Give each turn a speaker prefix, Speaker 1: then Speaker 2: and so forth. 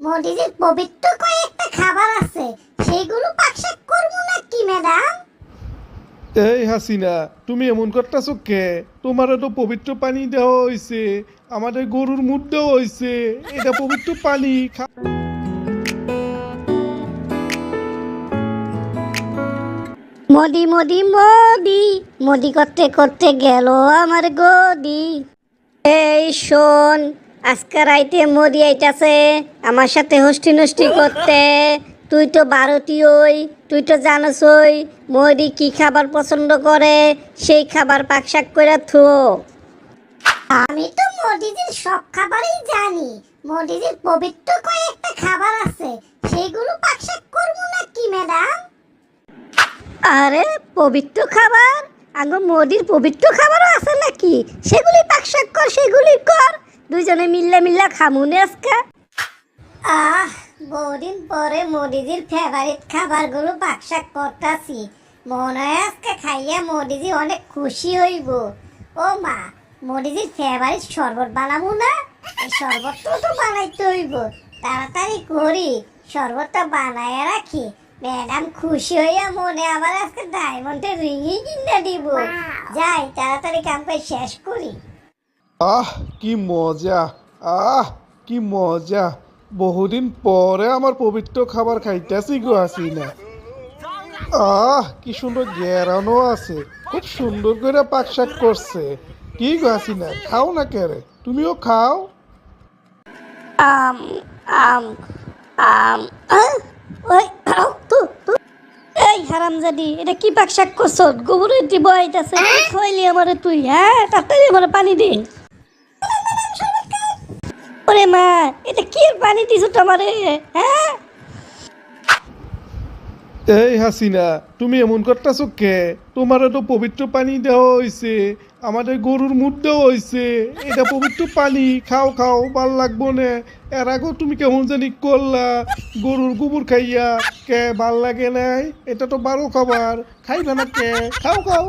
Speaker 1: মোদিজির পবিত্র কয়েকটা খাবার আছে সেগুলো পাকশাক করব না কি ম্যাডাম?
Speaker 2: এই হাসিনা তুমি এমন করতেছো কে? তোমার তো পবিত্র পানি দেওয়া হয়েছে আমাদের গরুর মুখ দেওয়া হয়েছে এটা পবিত্র পানি
Speaker 1: মোদি মোদি মোদি মোদি করতে করতে গেল আমার গদি। এই শোন আজকে রাইতে মোদি আইতাছে আমার সাথে হস্টি নষ্টি করতে। তুই তো ভারতীয়ই তুই তো জানোসই মোদি কি খাবার পছন্দ করে সেই খাবার পাকশাক করে থো। আমি তো মোদিজির সব খাবারই জানি মোদিজির পবিত্র কয়েকটা খাবার আছে সেগুলো পাকশাক করব না কি ম্যাডাম? আরে পবিত্র খাবার? আগে মোদির পবিত্র খাবারও আছে নাকি? সেগুলি পাকশাক কর সেগুলি কর। দুইজনে মিল্লা মিল্লা খামুনে আজকে? আহ বহুদিন পরে মোদিজির ফেভারিট খাবারগুলো পাকশাক করতাছি। মনে হয় আজকে খাইয়া মোদিজি অনেক খুশি হইব। ও মা মোদিজির ফেভারিট শরবত বানাবো না? এই শরবতটা তো বানাইতে হইব। তাড়াতাড়ি করি শরবতটা বানায় রাখি। ম্যাডাম খুশি হইয়া মনে আবার আজকে ডায়মন্ডের রিংই কিনে দিব। যাই তাড়াতাড়ি কাম কামটা শেষ করি।
Speaker 2: আহ, কি মজা। আহ, কি মজা। বহুদিন পরে আমার পবিত্র খাবার খাইতেছি গো হাসিনা। আহ, কি সুন্দর গেরানো আছে। খুব সুন্দর করে পাক শাক করছে। কি গো হাসিনা, খাও না কেরে তুমিও খাও।
Speaker 1: আম আম আম। ওই তু এই হারামজাদি, এটা কি পাক শাক করছ? গোবরে দিব আইতাছে খইলি আমারে তুই হ্যাঁ? তাড়াতাড়ি আমারে পানি দে। ওরে মা, এটা কি পানি দিছ তোমারে? হ্যাঁ?
Speaker 2: এই হাসিনা, তুমি এমন করতেছো কে? তোমার তো পবিত্র পানি দেওয়া হয়েছে আমাদের গরুর মুখ দেওয়া হয়েছে এটা পবিত্র পানি, খাও খাও, ভালো লাগবো না। এর আগেও তুমি কেমন জানি করলা, গরুর গোবর খাইয়া। কে ভালো লাগে নাই? এটা তো বারো খাবার। খাইবে না কে? খাও খাও।